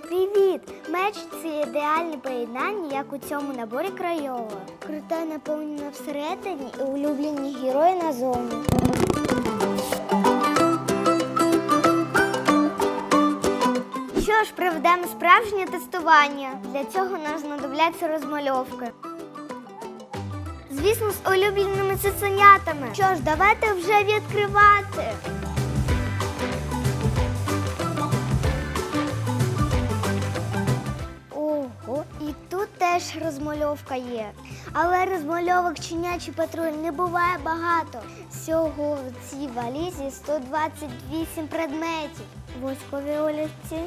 Привіт! Меч це ідеальне поєднання, як у цьому наборі Крайова. Крута наповнена всередині і улюблені герої назовні. Що ж, проведемо справжнє тестування. Для цього нам знадобляться розмальовки. Звісно, з улюбленими цуценятами. Що ж, давайте вже відкривати. Теж розмальовка є. Але розмальовок чинячий патруль не буває багато. Всього в цій валізі 128 предметів. Воскові олівці,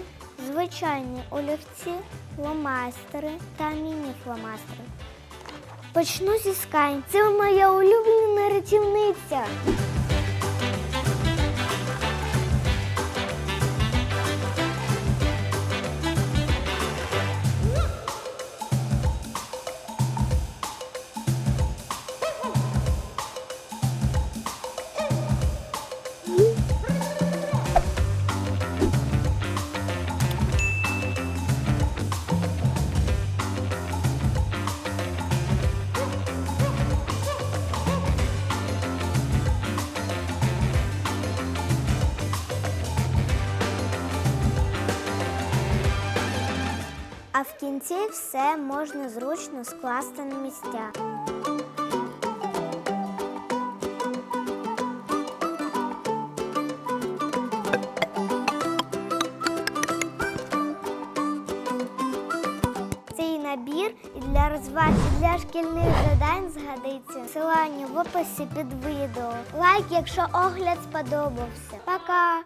звичайні олівці, фломастери та міні-фломастери. Почну зі скань. Це моя улюблена рятівниця. А в кінці все можна зручно скласти на місця. Цей набір і для розваг, і для шкільних завдань згадиться. Посилання в описі під відео. Лайк, якщо огляд сподобався. Пока!